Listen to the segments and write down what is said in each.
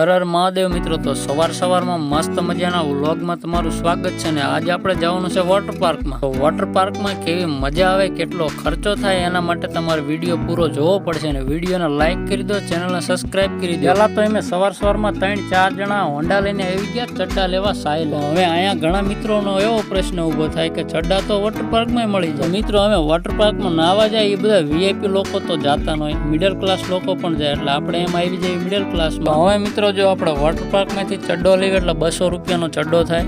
હર હર મહાદેવ મિત્રો, તો સવાર સવારમાં મસ્ત મજાના વ્લોગમાં તમારું સ્વાગત છે ને આજે આપણે જવાનું છે વોટર પાર્કમાં તો વોટર પાર્કમાં કેવી મજા આવે, કેટલો ખર્ચો થાય એના માટે તમારે વીડિયો પૂરો જોવો પડશે ને વિડીયોને લાઇક કરી દો ચેનલને સબસ્ક્રાઇબ કરી દો. પહેલાં તો અમે સવાર સવારમાં ત્રણ ચાર જણા હોન્ડા લઈને આવી ગયા, ચડ્ડા લેવા સાયલ. હવે અહીંયા ઘણા મિત્રોનો એવો પ્રશ્ન ઊભો થાય કે ચડ્ડા તો વોટર પાર્કમાં મળી જાય. મિત્રો, અમે વોટર પાર્કમાં નાવા જાય, એ બધા વીઆઈપી લોકો તો જાતા ન હોય મિડલ ક્લાસ લોકો પણ જાય, એટલે આપણે એમ આવી જાય મિડલ ક્લાસમાં હવે મિત્રો જો આપણે વોટર પાર્કમાંથી ચડ્ડો લઈએ એટલે બસો રૂપિયાનો ચડ્ડો થાય.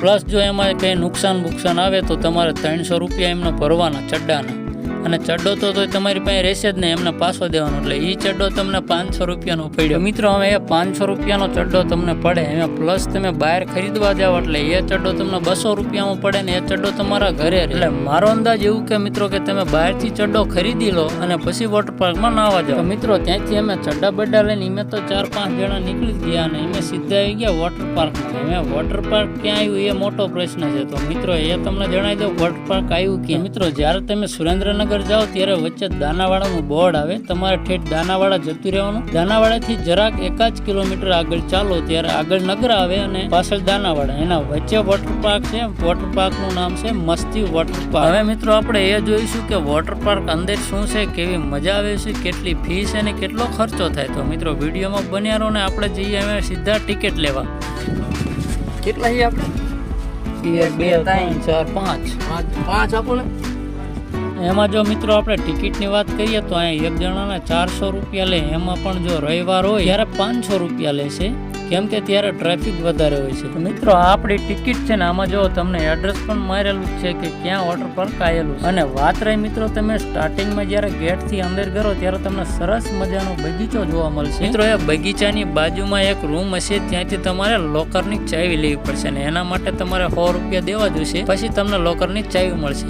પ્લસ જો એમાં કંઈ નુકસાન બુકસાન આવે તો તમારે ત્રણસો રૂપિયા એમને ભરવાના ચડ્ડાના. અને ચડ્ડો તો તોય તમારી પાસે રહેશે જ નહીં એમને પાછો દેવાનો. એટલે એ ચડ્ડો તમને પાંચસો રૂપિયાનો પડ્યો. મિત્રો, હવે એ પાંચસો રૂપિયાનો ચડ્ડો તમને પડે. એમાં પ્લસ તમે બહાર ખરીદવા જાઓ એટલે એ ચડ્ડો તમને બસો રૂપિયામાં પડે ને એ ચડ્ડો તમારા ઘરે એટલે મારો અંદાજ એવું કે મિત્રો કે તમે બહારથી ચડ્ડો ખરીદી લો અને પછી વોટર પાર્કમાં નાવા જાઓ. મિત્રો, ત્યાંથી અમે ચડ્ડા બડ્ડા લઈને અમે તો ચાર પાંચ જણા નીકળી ગયા અને અમે સીધા આવી ગયા વોટર પાર્કમાં અમે વોટર પાર્ક ક્યાં આવ્યું એ મોટો પ્રશ્ન છે. તો મિત્રો, એ તમને જણાવી દઉં વોટર પાર્ક આવ્યું કે મિત્રો, જ્યારે તમે સુરેન્દ્રનગર જાઓ ત્યારે વચ્ચે દાનાવાડાનું બોર્ડ આવે. તમારે ઠેઠ દાનાવાડા જતું રહેવાનું. દાનાવાડાથી જરાક એકાદ કિલોમીટર આગળ ચાલો ત્યારે આગળ નગર આવે અને પાછળ દાનાવાડા. એના વચ્ચે વોટર પાર્ક છે. વોટર પાર્કનું નામ છે મસ્તી વોટર પાર્ક હવે મિત્રો આપણે એ જોઈશું કે વોટર પાર્ક અંદર શું છે કેવી મજા આવે છે કેટલી ફી છે અને કેટલો ખર્ચો થાય. તો મિત્રો વિડીયોમાં બન્યા રહો ને આપણે જઈએ અમે સીધા ટિકિટ લેવા. કેટલા આપણે બે ત્રણ ચાર પાંચ પાંચ આપો ને. એમાં જો મિત્રો આપણે ટિકિટની વાત કરીએ તો અહીંયા એક જણાના ચારસો રૂપિયા લે, એમાં પણ જો રવિવાર હોય ત્યારે પાંચસો રૂપિયા લે છે. કેમ કે ત્યારે ટ્રાફિક વધારે હોય છે. મિત્રો આપણી ટિકિટ છે ને, આમાં જો તમને એડ્રેસ પણ મારેલું છે કે ક્યાં ઓર્ડર પર કાયેલું અને વાત રહી મિત્રો, તમે સ્ટાર્ટિંગમાં જ્યારે ગેટથી અંદર કરો ત્યારે તમને સરસ મજાનો બગીચો જોવા મળશે. મિત્રો, એ બગીચાની બાજુમાં એક રૂમ હશે, ત્યાંથી તમારે લોકરની ચાવી લેવી પડશે ને, એના માટે તમારે સો રૂપિયા દેવા જોઈશે પછી તમને લોકરની ચાવી મળશે.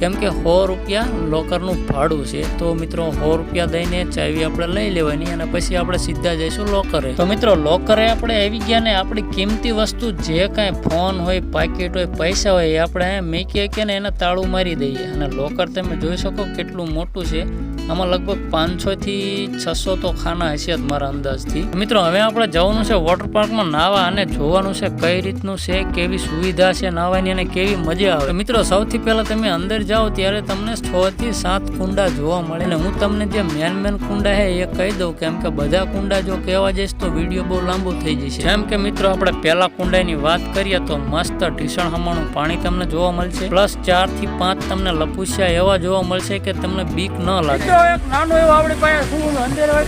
કેમ કે સો રૂપિયા લોકરનું ભાડું છે. તો મિત્રો સો રૂપિયા દઈને ચાવી આપણે લઈ લેવાની અને પછી આપણે સીધા જઈશું લોકરે. તો મિત્રો લોકરે આપણે આવી ગયા ને આપણી કિંમતી વસ્તુ જે કાંઈ ફોન હોય, પાકીટ હોય, પૈસા હોય એ આપણે મૂકીએ કે ને એને તાળું મારી દઈએ. અને લોકર તમે જોઈ શકો કેટલું મોટું છે. આમાં લગભગ પાંચસો થી છસો તો ખાના હશે મારા અંદાજથી. મિત્રો, હવે આપણે જવાનું છે વોટર પાર્કમાં નાવા અને જોવાનું છે કઈ રીતનું છે, કેવી સુવિધા છે નાવાની અને કેવી મજા આવે. મિત્રો, સૌથી પહેલા તમે અંદર જાઓ ત્યારે તમને છ થી સાત કુંડા જોવા મળે અને હું તમને જે મેન મેન કુંડા છે એ કહી દઉં કેમ કે બધા કુંડા જો કહેવા જઈશ તો વીડિયો બહુ લાંબુ થઈ જશે. જેમ કે મિત્રો, આપણે પહેલા કુંડાની વાત કરીએ તો મસ્ત ઢીસણ હમાણું પાણી તમને જોવા મળશે. પ્લસ ચારથી પાંચ તમને લપુસિયા એવા જોવા મળશે કે તમને બીક ન લાગે. મિત્રો એક નાનો એવો આપણી પાસે શું અંધેર હોય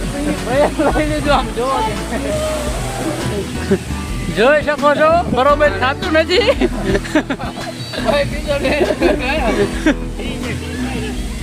તો લઈ લેજો આમ જોવો જોઈ શકો છો, બરોબર થતું નથી.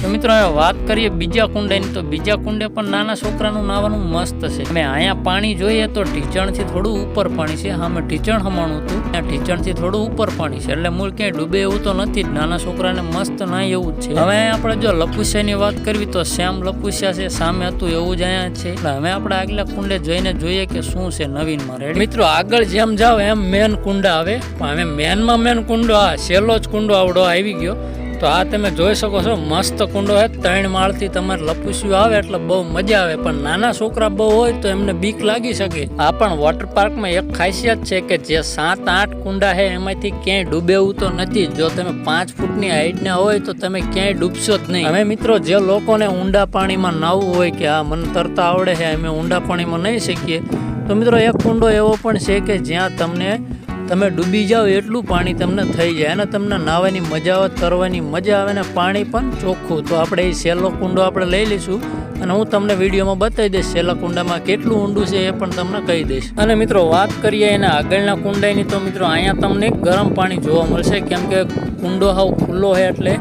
તો મિત્રો, હવે વાત કરીએ બીજા કુંડેની. તો બીજા કુંડે પણ નાના છોકરાનું નાવાનું મસ્ત છે. અમે અહીંયા પાણી જોઈએ તો ઢીચણથી થોડું ઉપર પાણી છે. સામે ઢીચણ હમાણું હતું. ત્યાં ઢીચણથી થોડું ઉપર પાણી છે. એટલે મૂળ ક્યાંય ડૂબે એવું તો નથી. જ નાના છોકરાને મસ્ત ના એવું જ છે. હવે આપણે જો લપુસિયાની વાત કરવી તો શ્યામ લપુસિયા છે, સામે હતું એવું જ અહીંયા છે. એટલે હવે આપણે આગલા કુંડે જઈને જોઈએ કે શું છે નવીનમાં. રેડી મિત્રો, આગળ જેમ જાવ એમ મેન કુંડા આવે. પણ હવે મેનમાં મેન કુંડો, આ છેલ્લો જ કુંડો આવડો આવી ગયો. તો આ તમે જોઈ શકો છો, મસ્ત કુંડો છે. ત્રણ માળથી તમારે લપુસ્યું આવે એટલે બહુ મજા આવે. પણ નાના છોકરા બહુ હોય તો એમને બીક લાગી શકે. આ પણ વોટર પાર્કમાં એક ખાસિયત છે કે જે સાત આઠ કુંડા છે, એમાંથી ક્યાંય ડૂબેવું તો નથી. જો તમે પાંચ ફૂટની હાઈટના હોય તો તમે ક્યાંય ડૂબશો જ નહીં. અમે મિત્રો જે લોકોને ઊંડા પાણીમાં નાવું હોય કે આ મને તરતા આવડે છે, અમે ઊંડા પાણીમાં નહીં શીખીએ. તો મિત્રો, એક કુંડો એવો પણ છે કે જ્યાં તમને તમે ડૂબી જાઓ એટલું પાણી તમને થઈ જાય. અને તમને નાવાની મજા આવે, તરવાની મજા આવે ને પાણી પણ ચોખ્ખું. તો આપણે એ સેલો કુંડો આપણે લઈ લઈશું. અને હું તમને વિડીયોમાં બતાવી દઈશ સેલા કુંડામાં કેટલું ઊંડું છે એ પણ તમને કહી દઈશ. અને મિત્રો, વાત કરીએ એના આગળના કુંડાની, તો મિત્રો, અહીંયા તમને ગરમ પાણી જોવા મળશે. કેમ કે કુંડો હાવ ખુલ્લો છે એટલે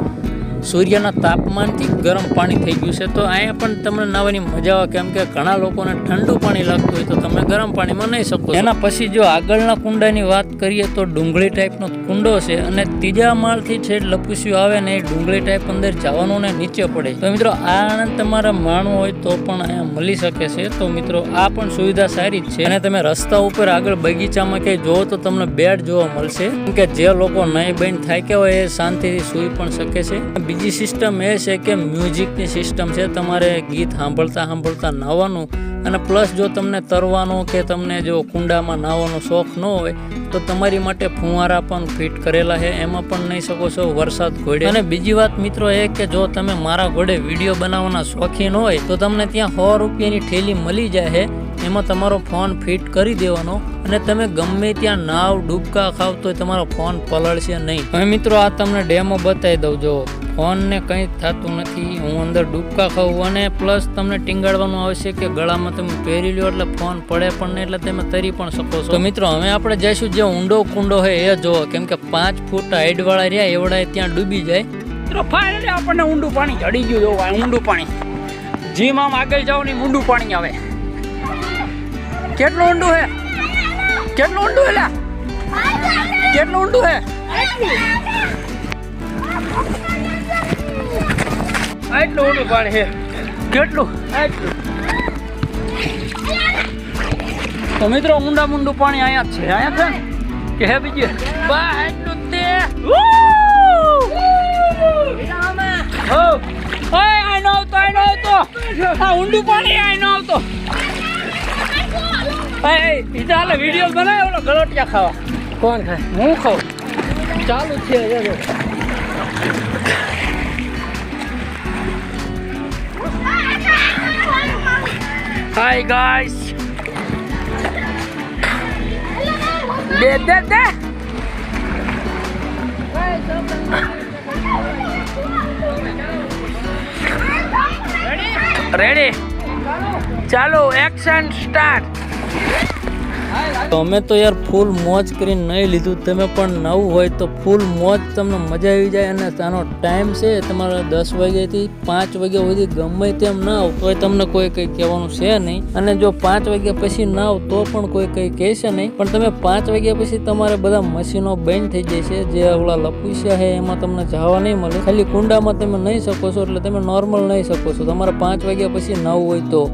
સૂર્યના તાપમાનથી ગરમ પાણી થઈ ગયું છે. તો અહીંયા પણ તમને નાવાની મજા આવે, કેમ કે ઘણા લોકોને ઠંડુ પાણી લાગતું હોય તો તમે ગરમ પાણીમાં નહીં શકો એના પછી જો આગળના કુંડાની વાત કરીએ તો ડુંગળી ટાઈપનો કુંડો છે અને ત્રીજા માળથી છે લપુસ્યું આવે ને એ ડુંગળી ટાઈપ અંદર જવાનું ને નીચે પડે. તો મિત્રો, આ આનંદ તમારે માણવો હોય તો પણ અહીંયા મળી શકે છે. તો મિત્રો, આ પણ સુવિધા સારી જ છે. અને તમે રસ્તા ઉપર આગળ બગીચામાં ક્યાંય જોવો તો તમને બેડ જોવા મળશે. કેમ કે જે લોકો નહીં થાય કે હોય એ શાંતિથી સૂઈ પણ શકે છે. બીજી સિસ્ટમ એ છે કે મ્યુઝિકની સિસ્ટમ છે. તમારે ગીત સાંભળતા સાંભળતા નાહવાનું અને પ્લસ જો તમને તરવાનો કે તમને જો કુંડામાં નાહવાનો શોખ ન હોય, તો તમારી માટે ફુવારા પણ ફિટ કરેલા છે. એમાં પણ નહીં શકો છો, વરસાદ ઘોડે. અને બીજી વાત મિત્રો એ કે જો તમે મારા ઘોડે વીડિયો બનાવવાના શોખીન હોય, તો તમને ત્યાં સો રૂપિયાની થેલી મળી જાય છે. એમાં તમારો ફોન ફિટ કરી દેવાનો અને તમે ગમે ત્યાં નાવ ડૂબકા ખાવ તો તમારો ફોન પલળશે નહીં. હવે મિત્રો આ તમને ડેમો બતાવી દઉં. જો ફોનને કંઈ થતું નથી, હું અંદર ડૂબકા ખાઉં અને પ્લસ તમને ટીંગાડવાનું આવશે કે ગળામાં તમે પહેરી લ્યો એટલે ફોન પડે પણ નહીં એટલે તમે તરી પણ શકો છો. તો મિત્રો હવે આપણે જઈશું જે ઊંડો કુંડો હોય એ જોવો કેમ કે પાંચ ફૂટ હાઈડવાળા રહ્યા એવડા ત્યાં ડૂબી જાય. આપણને ઊંડું પાણી ચડી ગયું જોવા ઊંડું પાણી. જીમ આમ આગળ જાઓ ને ઊંડું પાણી આવે. કેટલું ઊંડું હે? કેટલું ઊંડું એલા કેટલું ઊંડું હે? આટલું ઊંડું પાણી છે કેટલું? આટલું તો મિત્રો ઊંડા મુંડું પાણી અહીંયા જ છે. અહીંયા છે કે હે બીજે? બા આટલું તે. હો. ઓય આઈ નો આવતો આઈ નો આવતો. આ ઊંડું પાણી આઈ નો આવતો. વિડિયો બનાવે ઓલો ગલોટિયા ખાવા. કોણ ખાય? હું ખાઉં. ચાલુ છે. હાય ગાઈસ દે દે દે. રેડી ચાલો એક્શન સ્ટાર્ટ તો અમે તો યાર ફૂલ મોજ કરીને નહીં લીધું. તમે પણ નવું હોય તો ફૂલ મોજ તમને મજા આવી જાય અને આનો ટાઈમ છે તમારે દસ વાગ્યાથી પાંચ વાગ્યા સુધી ગમે તેમ ના આવ. તોય તમને કોઈ કંઈ કહેવાનું છે નહીં. અને જો પાંચ વાગ્યા પછી ના આવ તો પણ કોઈ કંઈ કહેશે નહીં. પણ તમે પાંચ વાગ્યા પછી તમારે બધા મશીનો બંધ થઈ છે. જે ઓલા લપુસ્યા છે એમાં તમને જવા નહીં મળે. ખાલી કુંડામાં તમે નહીં શકો છો એટલે તમે નોર્મલ નહીં શકો છો. તમારે પાંચ વાગ્યા પછી નવું હોય તો.